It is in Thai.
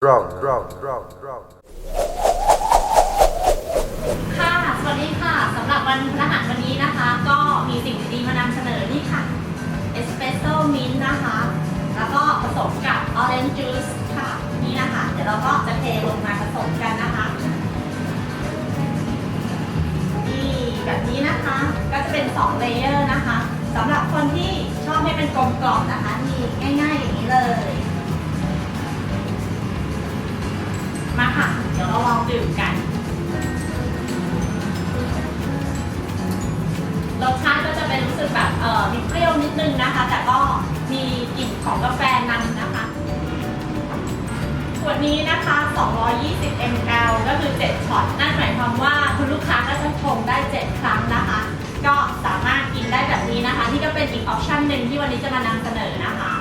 Round, round, round, round. ค่ะ สวัสดีค่ะ สำหรับวันพฤหัสวันนี้นะคะ ก็มีสิ่งดีๆมานำเสนอนี่ค่ะ เอสเปรสโซ่มิ้นท์นะคะ แล้วก็ผสมกับออเรนจ์จูสค่ะ นี่นะคะ เดี๋ยวเราก็จะเทลงมาผสมกันนะคะ นี่แบบนี้นะคะ ก็จะเป็น 2 เลเยอร์นะคะ สำหรับคนที่ชอบให้เป็นกลมกล่อมนะคะ นี่ง่ายๆอย่างนี้ ดื่มกัน รสชาติก็จะเป็นรู้สึกแบบเอ่อมีเปรี้ยวนิดนึงนะคะ แต่ก็มีกลิ่นของกาแฟนำนะคะขวดนี้นะคะ 220 ml ก็คือ 7 ช็อต นั่นหมายความว่าคุณลูกค้าก็จะชงได้ 7 ครั้งนะคะ ก็สามารถกินได้แบบนี้นะคะนี่ก็เป็นอีกออปชั่นหนึ่งที่วันนี้จะมานำเสนอนะคะ